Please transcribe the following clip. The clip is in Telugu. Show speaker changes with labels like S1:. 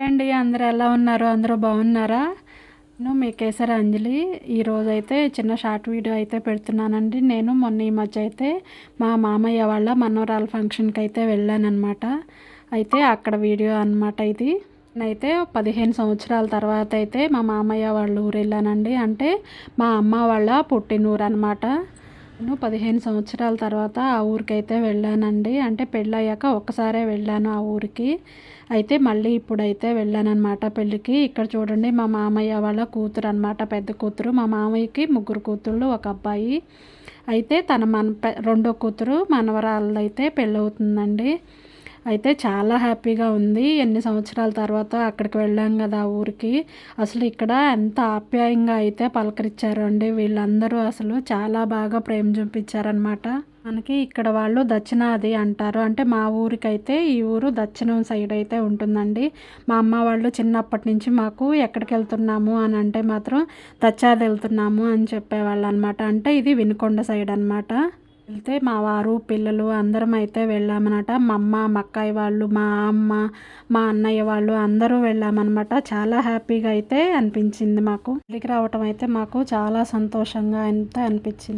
S1: అండి అందరూ ఎలా ఉన్నారు? అందరూ బాగున్నారా? నేను మీ కేసరి అంజలి ఈరోజు అయితే చిన్న షార్ట్ వీడియో అయితే పెడుతున్నానండి. నేను మొన్న ఈ మధ్య అయితే మా మామయ్య వాళ్ళ మనవరాల ఫంక్షన్కి అయితే వెళ్ళానమాట అయితే అక్కడ వీడియో అనమాట ఇది. నేనైతే పదిహేను సంవత్సరాల తర్వాత అయితే మా మామయ్య వాళ్ళ ఊరు వెళ్ళానండి అంటే మా అమ్మ వాళ్ళ పుట్టినూరు అనమాట నేను పదిహేను సంవత్సరాల తర్వాత ఆ ఊరికైతే వెళ్ళానండి. అంటే పెళ్ళయ్యాక ఒక్కసారే వెళ్ళాను ఆ ఊరికి. అయితే మళ్ళీ ఇప్పుడైతే వెళ్ళానమాట పెళ్ళికి. ఇక్కడ చూడండి మా మామయ్య వాళ్ళ కూతురు అనమాట పెద్ద కూతురు. మా మామయ్యకి ముగ్గురు కూతుళ్ళు ఒక అబ్బాయి. అయితే తన మన రెండో కూతురు మనవరాళ్ళైతే అయితే పెళ్ళవుతుందండి. అయితే చాలా హ్యాపీగా ఉంది. ఎన్ని సంవత్సరాల తర్వాత అక్కడికి వెళ్ళాం కదా ఆ ఊరికి. అసలు ఇక్కడ ఎంత ఆప్యాయంగా అయితే పలకరించారు అండి. వీళ్ళందరూ అసలు చాలా బాగా ప్రేమ చూపించారనమాట మనకి ఇక్కడ వాళ్ళు దక్షిణాది అంటారు. అంటే మా ఊరికైతే ఈ ఊరు దక్షిణం సైడ్ అయితే ఉంటుందండి. మా అమ్మ వాళ్ళు చిన్నప్పటి నుంచి మాకు ఎక్కడికి వెళ్తున్నాము అని అంటే మాత్రం దచ్చాది వెళ్తున్నాము అని చెప్పేవాళ్ళు అనమాట అంటే ఇది వినుకొండ సైడ్ అనమాట వెళ్తే మా వారు పిల్లలు అందరం అయితే వెళ్ళామన్నమాట మా అమ్మ మా అక్కయ్య వాళ్ళు మా అమ్మ మా అన్నయ్య వాళ్ళు అందరూ వెళ్ళామన్నమాట చాలా హ్యాపీగా అయితే అనిపించింది మాకు. ఇంటికి రావటం అయితే మాకు చాలా సంతోషంగా అయితే అనిపించింది.